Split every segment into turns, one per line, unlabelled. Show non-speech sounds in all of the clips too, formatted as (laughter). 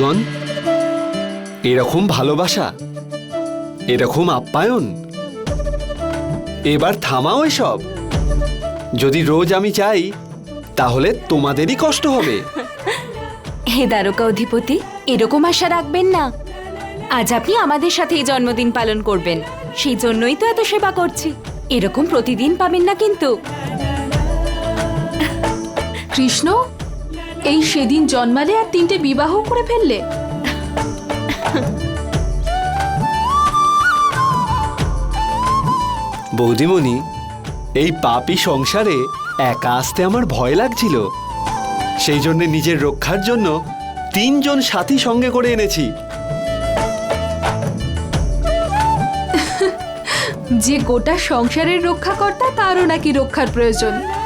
দেবীগণ এরকম ভালোবাসা। এরকম আপ্যায়ন। এবার থামাও এসব। যদি রোজ আমি চাই তাহলে তোমাদেরই কষ্ট হবে। (laughs)
হে দ্বারকা অধিপতি এরকম আশা রাখবেন না। আজ আপনি আমাদের সাথে এই জন্মদিন পালন করবেন। সেই জন্যই তো এত সেবা করছি। এরকম প্রতিদিন পাবেন না কিন্তু।
কৃষ্ণ এই সেদিন জন্মালে আর তিনটে বিবাহ করে ফেললে?
বৌদিমণি এই পাপি সংসারে একা আসতে আমার ভয় লাগছিল। সেই জন্য নিজের রক্ষার জন্য তিনজন সাথী সঙ্গে করে এনেছি।
যে গোটা সংসারের রক্ষাকর্তা তারও নাকি রক্ষার প্রয়োজন।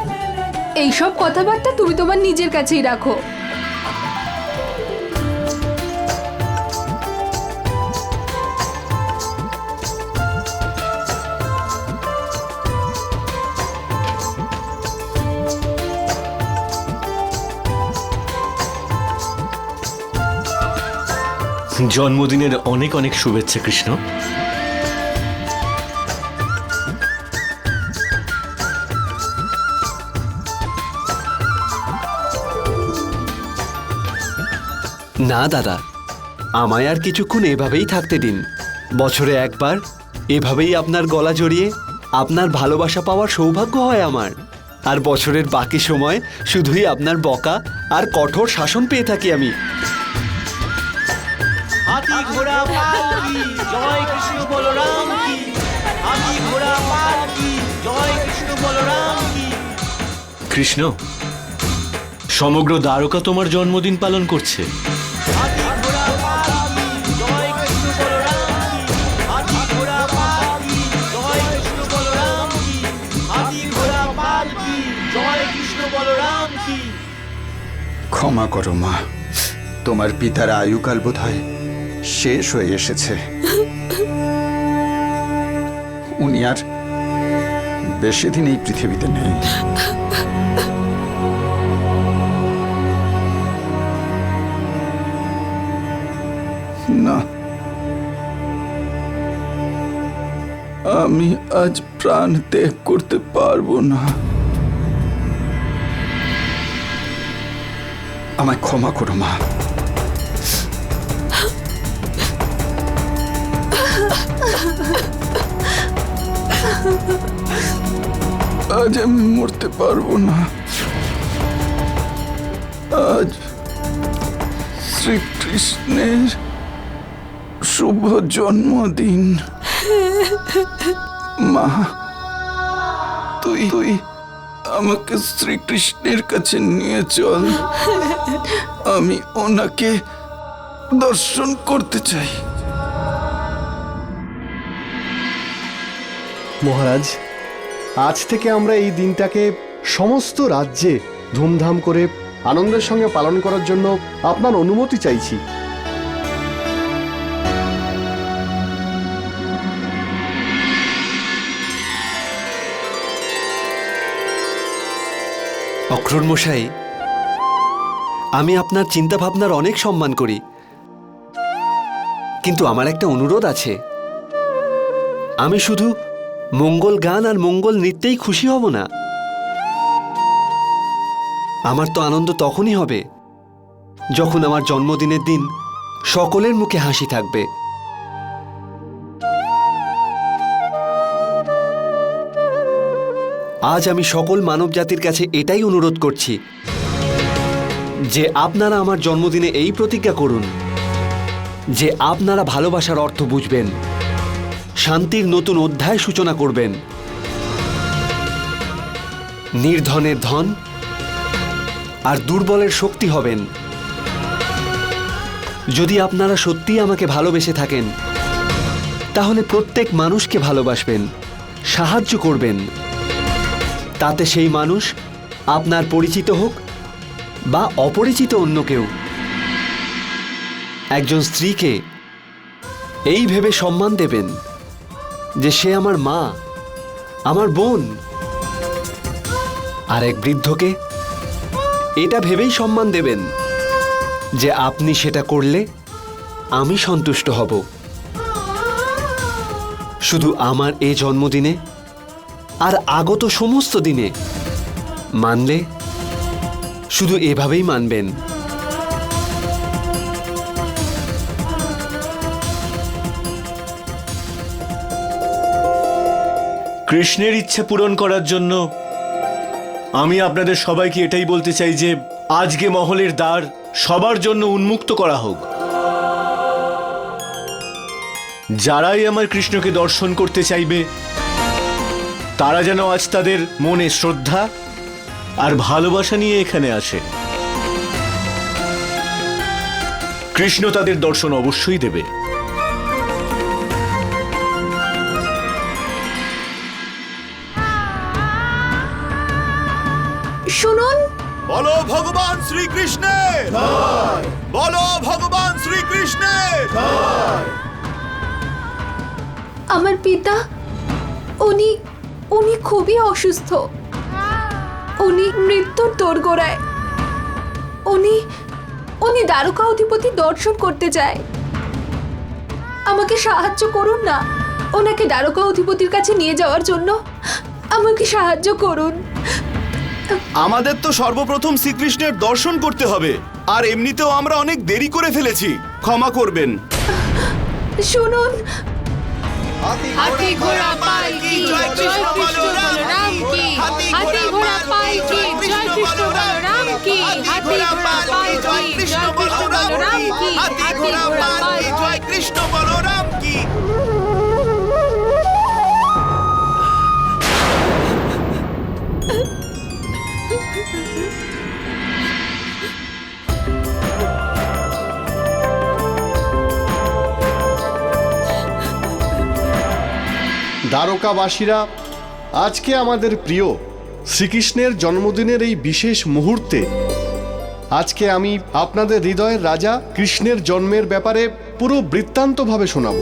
এইসব কথাবার্তা তুমি তোমার নিজের কাছেই রাখো।
জন্মদিনের অনেক অনেক শুভেচ্ছা কৃষ্ণ।
না দাদা। আমায় আর কিছুক্ষণ এভাবেই থাকতে দিন। বছরে একবার এভাবেই আপনার গলা জড়িয়ে আপনার ভালোবাসা পাওয়ার সৌভাগ্য হয় আমার। আর বছরের বাকি সময় শুধুই আপনার বকা আর কঠোর শাসন পেয়ে থাকি আমি।
হাতি ঘোড়া পালকি জয় কৃষ্ণ বলরাম কি। হাতি ঘোড়া পালকি জয় কৃষ্ণ বলরাম কি।
কৃষ্ণ সমগ্র দ্বারকা তোমার জন্মদিন পালন করছে।
ক্ষমা করো মা, তোমার পিতার আয়ুকাল বোধ হয় শেষ হয়ে এসেছে। উনি আর বেশি দিন এই পৃথিবীতে নেই। আমি আজ প্রাণ ত্যাগ করতে পারব না। আমায় ক্ষমা করো, মা। আজ আমি মরতে পারব না। আজ শ্রীকৃষ্ণের শুভ জন্মদিন। মা, তুই তুই আমাকে শ্রীকৃষ্ণের কাছে নিয়ে চল। আমি ওনাকে দর্শন করতে চাই।
মহারাজ, আজ থেকে আমরা এই দিনটাকে সমস্ত রাজ্যে ধুমধাম করে আনন্দের সঙ্গে পালন করার জন্য আপনার অনুমতি চাইছি।
অক্রর মশাই আমি আপনার চিন্তা ভাবনার অনেক সম্মান করি। কিন্তু আমার একটা অনুরোধ আছে। আমি শুধু মঙ্গল গান আর মঙ্গল নৃত্যেই খুশি হব না। আমার তো আনন্দ তখনই হবে, যখন আমার জন্মদিনের দিন সকলের মুখে হাসি থাকবে। আজ আমি সকল মানব জাতির কাছে এটাই অনুরোধ করছি যে আপনারা আমার জন্মদিনে এই প্রতিজ্ঞা করুন যে আপনারা ভালোবাসার অর্থ বুঝবেন, শান্তির নতুন অধ্যায় সূচনা করবেন। নির্ধনের ধন আর দুর্বলের শক্তি হবেন। যদি আপনারা সত্যিই আমাকে ভালোবেসে থাকেন, তাহলে প্রত্যেক মানুষকে ভালোবাসবেন, সাহায্য করবেন। তাতে সেই মানুষ আপনার পরিচিত হোক বা অপরিচিত অন্য কেউ। একজন স্ত্রীকে এই ভেবে সম্মান দেবেন যে সে আমার মা, আমার বোন। আর এক বৃদ্ধকে এটা ভেবেই সম্মান দেবেন যে আপনি সেটা করলে আমি সন্তুষ্ট হব। শুধু আমার এ জন্মদিনে আর আগত সমস্ত দিনে মানলে শুধু এভাবেই মানবেন।
কৃষ্ণের ইচ্ছে পূরণ করার জন্য আমি আপনাদের সবাইকে এটাই বলতে চাই যে আজকে মহলের দ্বার সবার জন্য উন্মুক্ত করা হোক। যারাই আমার কৃষ্ণকে দর্শন করতে চাইবে তারা যেন আজ তাদের মনে শ্রদ্ধা আর ভালোবাসা নিয়ে এখানে আসে কৃষ্ণ তাদের দর্শন অবশ্যই দেবে।
শুনুন।
বলো ভগবান শ্রীকৃষ্ণের। বলো ভগবান শ্রীকৃষ্ণের।
আমার পিতা উনি উনি খুবই অসুস্থ। উনি মৃত্যুর দোরগোড়ায়। উনি উনি দ্বারকা অধিপতি দর্শন করতে চায় আমাকে সাহায্য করুন না। ওনাকে দ্বারকা অধিপতির কাছে নিয়ে যাওয়ার জন্য আমাকে সাহায্য করুন।
আমাদের তো সর্বপ্রথম শ্রীকৃষ্ণের দর্শন করতে হবে। আর এমনিতেও আমরা অনেক দেরি করে ফেলেছি। ক্ষমা করবেন।
শুনুন
হাতি ঘোড়া পালকি জয় কৃষ্ণ বলরাম কি? হাতি ঘোড়া পালকি জয় কৃষ্ণ বলরাম কি? হাতি ঘোড়া পালকি জয় কৃষ্ণ বলরাম কি? হাতি ঘোড়া পালকি জয়
কৃষ্ণ বলরাম কি?
দ্বারকাবাসীরা আজকে আমাদের প্রিয় শ্রীকৃষ্ণের জন্মদিনের এই বিশেষ মুহূর্তে আজকে আমি আপনাদের হৃদয়ের রাজা কৃষ্ণের জন্মের ব্যাপারে পুরো বৃত্তান্তভাবে শোনাব।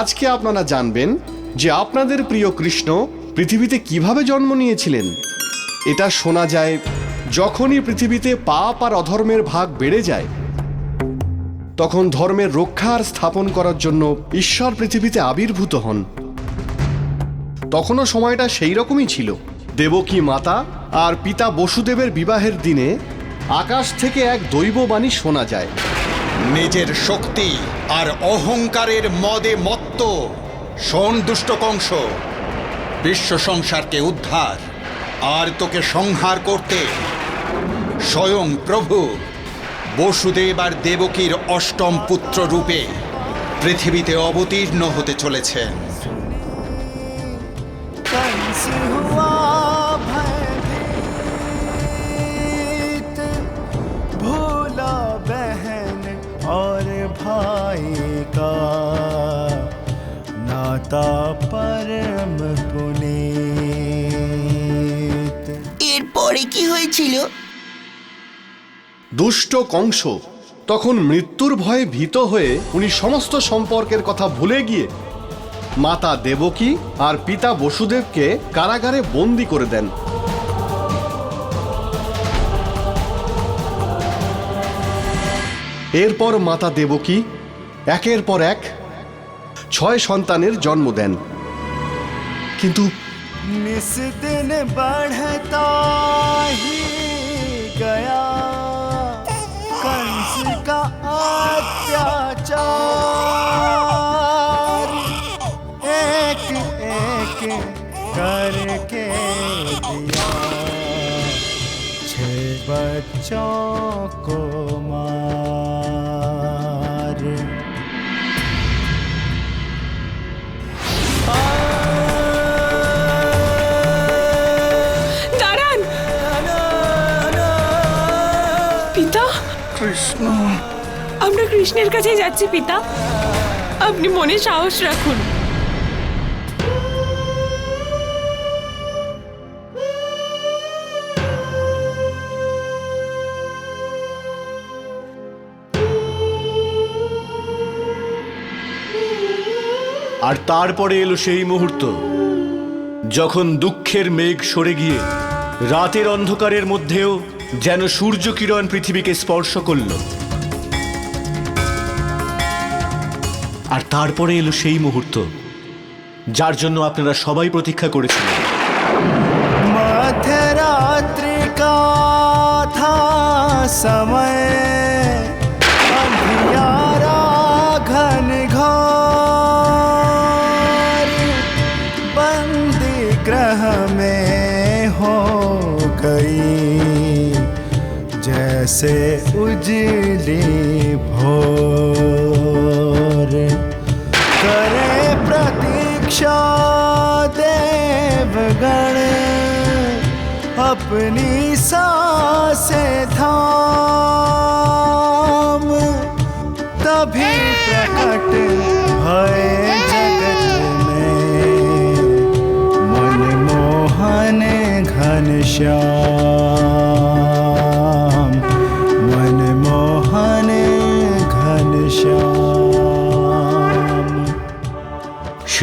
আজকে আপনারা জানবেন যে আপনাদের প্রিয় কৃষ্ণ পৃথিবীতে কীভাবে জন্ম নিয়েছিলেন। এটা শোনা যায়, যখনই পৃথিবীতে পাপ আর অধর্মের ভাগ বেড়ে যায় তখন ধর্মের রক্ষা আর স্থাপন করার জন্য ঈশ্বর পৃথিবীতে আবির্ভূত হন। তখনও সময়টা সেই রকমই ছিল। দেবকী মাতা আর পিতা বসুদেবের বিবাহের দিনে আকাশ থেকে এক দৈববাণী শোনা যায়।
নিজের শক্তি আর অহংকারের মদে মত্ত, শোন দুষ্ট কংস। বিশ্ব সংসারকে উদ্ধার, আর তোকে সংহার করতে। স্বয়ং প্রভু বসুদেব আর দেবকীর অষ্টম পুত্র রূপে পৃথিবীতে অবতীর্ণ হতে চলেছেন
कंस हुआ भयभीत भूला बहन और भाई का नाता परम पुनीत
এরপরে কি হয়েছিল
দুষ্ট কংস। তখন মৃত্যুর ভয়ে ভীত হয়ে উনি সমস্ত সম্পর্কের কথা ভুলে গিয়ে মাতা দেবকী আর পিতা বসুদেবকে কারাগারে বন্দি করে দেন। এরপর মাতা দেবকী একের পর এক ছয় সন্তানের জন্ম দেন। কিন্তু
গয়া। अत्याचार। एक एक करके दिया। छह बच्चों चौको
কৃষ্ণের কাছে যাচ্ছি, পিতা। আপনি মনে সাহস রাখুন।
আর তারপরে এলো সেই মুহূর্ত, যখন দুঃখের মেঘ সরে গিয়ে রাতের অন্ধকারের মধ্যেও যেন সূর্য কিরণ পৃথিবীকে স্পর্শ করল। আর তারপরে এলো সেই মুহূর্ত যার জন্য আপনারা সবাই প্রতীক্ষা করেছিলেন
मध्यरात्रि का था समय अंधियारा घन घोर बंदी ग्रह में हो गई जैसे उजली भोर प्रतीक्षा देवगण अपनी साँसें थाम। तभी प्रकट भय जगत में मनमोहन घन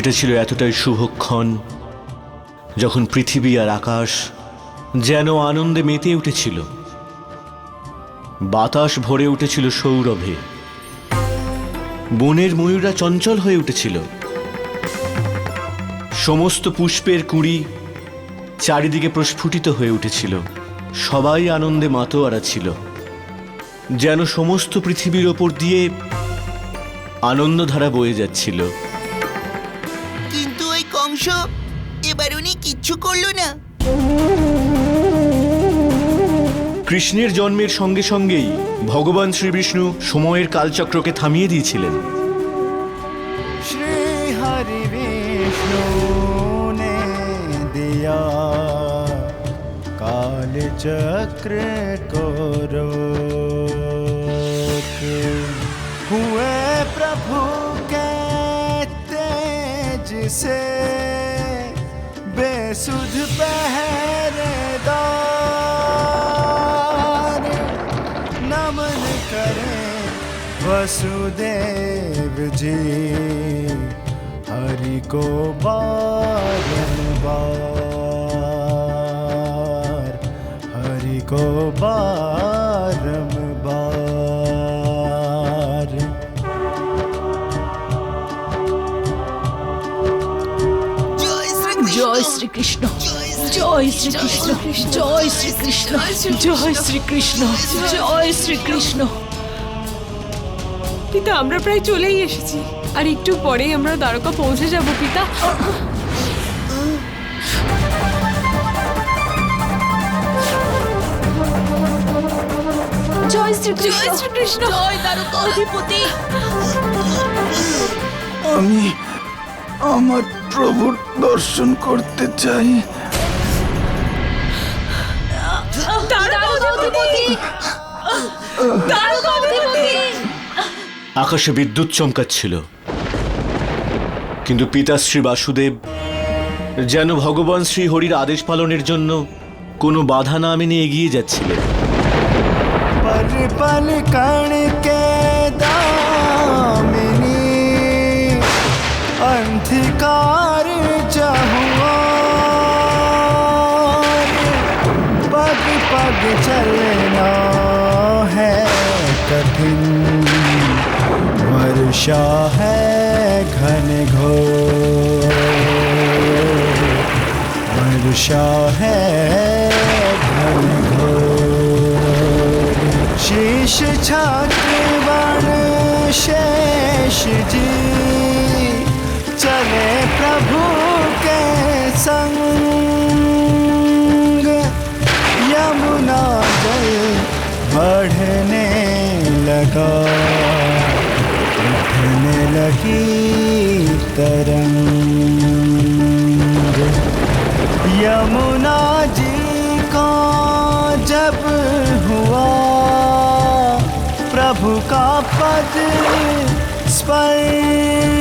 সেটা ছিল এতটাই শুভক্ষণ যখন পৃথিবী আর আকাশ যেন আনন্দে মেতে উঠেছিল। বাতাস ভরে উঠেছিল সৌরভে। বনের ময়ূরা চঞ্চল হয়ে উঠেছিল। সমস্ত পুষ্পের কুঁড়ি চারিদিকে প্রস্ফুটিত হয়ে উঠেছিল। সবাই আনন্দে মাতো মাতোয়ারা ছিল। যেন সমস্ত পৃথিবীর ওপর দিয়ে আনন্দধারা বয়ে যাচ্ছিল।
এবার উনি কিচ্ছু করলো না
কৃষ্ণের জন্মের সঙ্গে সঙ্গেই ভগবান শ্রীবিষ্ণু সময়ের কালচক্রকে থামিয়ে দিয়েছিলেন
श्री हरि विष्णु ने दिया काल चक्र को रोक हुए प्रभु के तेज से बेसुध दो नमन करें वसुदेव जी। हरि को बारन बार। हरि को बारंबार
শ্রীকৃষ্ণ।
জয় শ্রীকৃষ্ণ। জয় শ্রীকৃষ্ণ। জয় শ্রীকৃষ্ণ। জয় শ্রীকৃষ্ণ।
পিতা আমরা প্রায় চলেই এসেছি। আর একটু পরেই আমরা দ্বারকা পৌঁছে যাব পিতা।
জয় শ্রীকৃষ্ণ।
জয় শ্রীকৃষ্ণ।
জয় দ্বারকা অধিপতি।
আমি আমার প্রভুর দর্শন করতে চাই।
আকাশে বিদ্যুৎ চমকাচ্ছিল। কিন্তু পিতাশ্রী বাসুদেব যেন ভগবান শ্রী হরির আদেশ পালনের জন্য কোনো বাধা না মেনে এগিয়ে যাচ্ছিলেন।
পালে কানে अंधकार चहुआ पग पग चलना है कठिन। वर्षा है घन घोर। वर्षा है घन घोर। शीश छात्र शेष जी। चले प्रभु के संग। यमुना जल बढ़ने लगा। उठने लगी तरंग। यमुना जी को जब हुआ। प्रभु का पद स्पर्श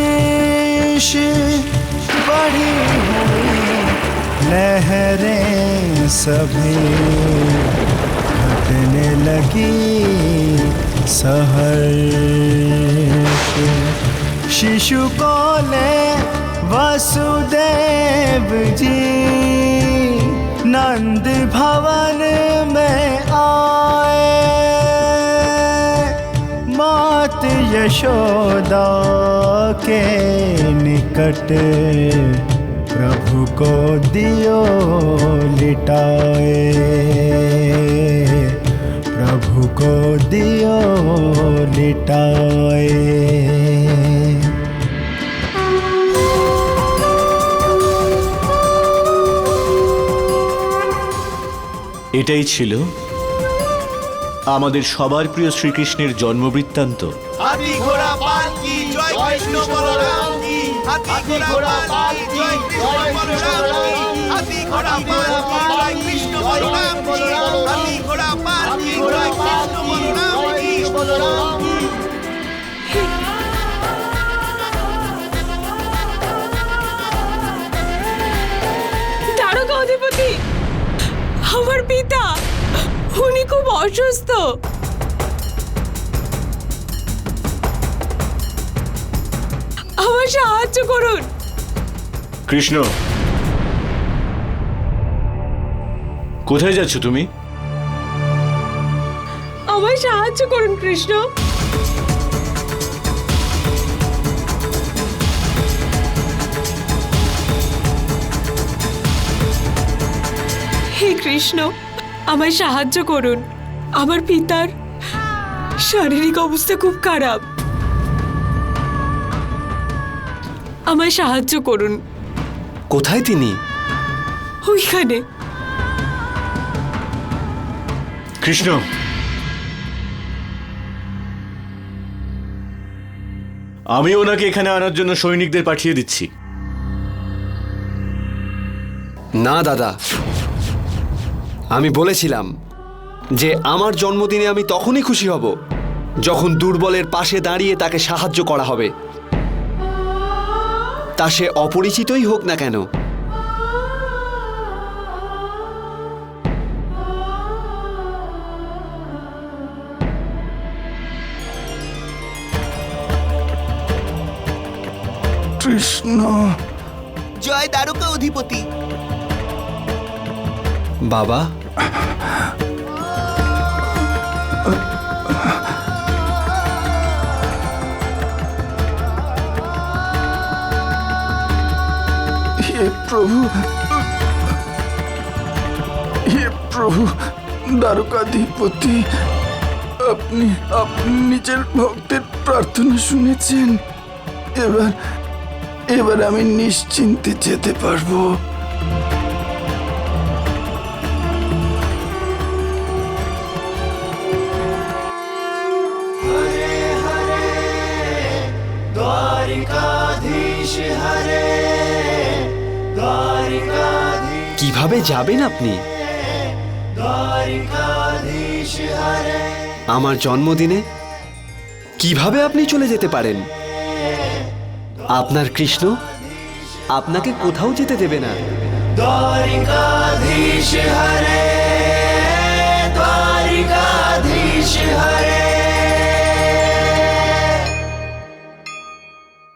बढ़ी हुई। लहरें सभी घटने लगी सहर्ष शिशु को ले वसुदेव जी, नंद भवन में यशोदा के निकट प्रभु को दियो लिटाए प्रभु को दियो लिटाए
এটাই ছিল আমাদের সবার প্রিয় শ্রীকৃষ্ণের জন্মবৃত্তান্ত
হাতি ঘোড়া পালকি জয় কৃষ্ণ বলরাম কি? হাতি ঘোড়া পালকি জয় কৃষ্ণ বলরাম কি? হাতি ঘোড়া পালকি জয় কৃষ্ণ বলরাম কি? হাতি ঘোড়া পালকি জয় কৃষ্ণ বলরাম কি?
দারোগা অধিপতি আমার পিতা উনি খুব অসুস্থ। আমার সাহায্য করুন।
কৃষ্ণ কোথায় যাচ্ছ তুমি?
আমার সাহায্য করুন কৃষ্ণ। হে কৃষ্ণ আমায় সাহায্য করুন। আমার পিতার শারীরিক অবস্থা খুব খারাপ। আমায় সাহায্য করুন।
কোথায় তিনি?
ওইখানে।
কৃষ্ণ। আমি ওনাকে এখানে আনার জন্য সৈনিকদের পাঠিয়ে দিচ্ছি।
না দাদা। আমি বলেছিলাম যে আমার জন্মদিনে আমি তখনই খুশি হব যখন দুর্বলের পাশে দাঁড়িয়ে তাকে সাহায্য করা হবে। তা সে অপরিচিতই হোক না কেন।
কৃষ্ণ।
জয় দ্বারকা অধিপতি।
বাবা
প্রভু। হে প্রভু, দ্বারকাধিপতি, আপনি আপনি নিজের ভক্তের প্রার্থনা শুনেছেন। এবার এবার আমি নিশ্চিন্তে যেতে পারব।
কীভাবে যাবেন আপনি? আমার জন্মদিনে কীভাবে আপনি চলে যেতে পারেন? আপনার কৃষ্ণ আপনাকে কোথাও যেতে দেবে না।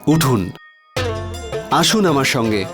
উঠুন। আসুন আমার সঙ্গে।